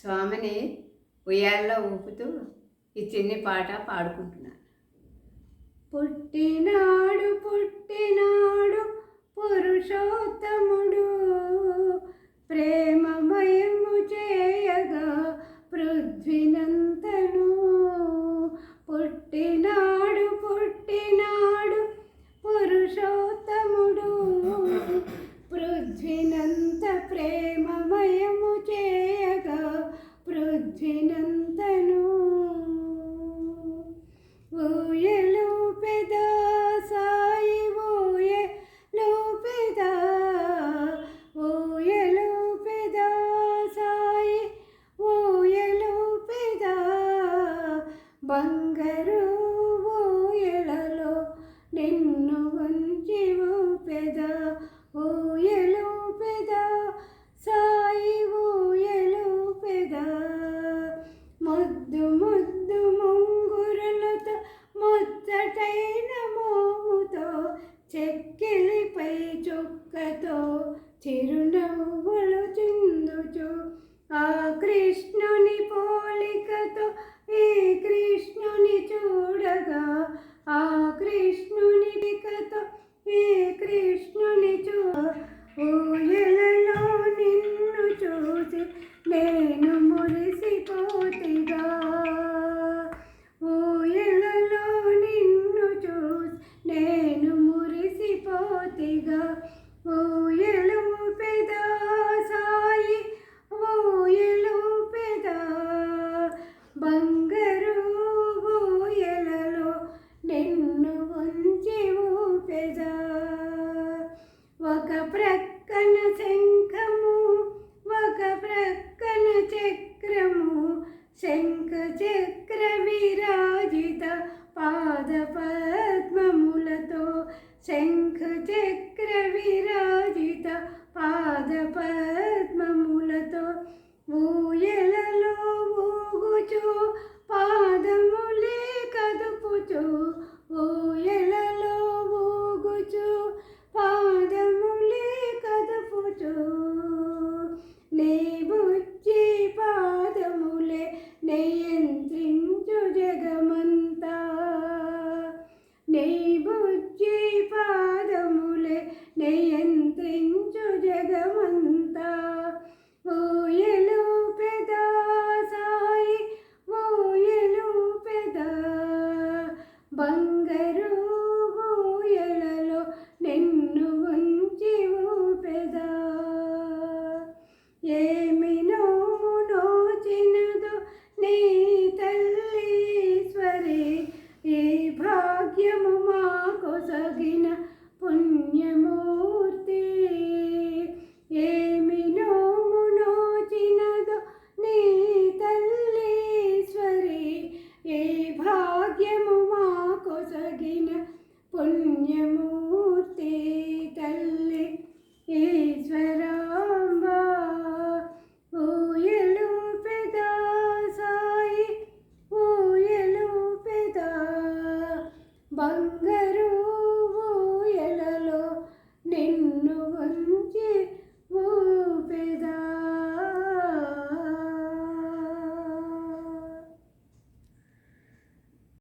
స్వామిని ఉయ్యాల్లో ఊపుతూ ఈ చిన్ని పాట పాడుకుంటున్నాను. పుట్టినాడు పుట్టినాడు పురుషోత్తముడు ప్రేమమయము చేయగా పృథ్వినంతను పుట్టినాడు పుట్టినాడు పురుషోత్తముడు పృథ్వినంత ప్రేమ బంగారు ఊయలలో నిన్ను వంచి ఊపెద ఊయలు పెద సాయి ఊయలు పెద. ముద్దు ముద్దు ముంగురులతో బంగారు ఊయలలో నిన్ను ఉంచి ఊపెదా. ఒక ప్రక్కన శంఖము ఒక ప్రక్కన చక్రము శంఖ చక్ర విరాజిత పాద పద్మములతో. శంఖ చక్ర విరాజిత పాద పద్మములతో. ఊయలలో ఊగుచు పాదములే కదుపుచు ఓ సాయి ఊయలు పెద బంగారు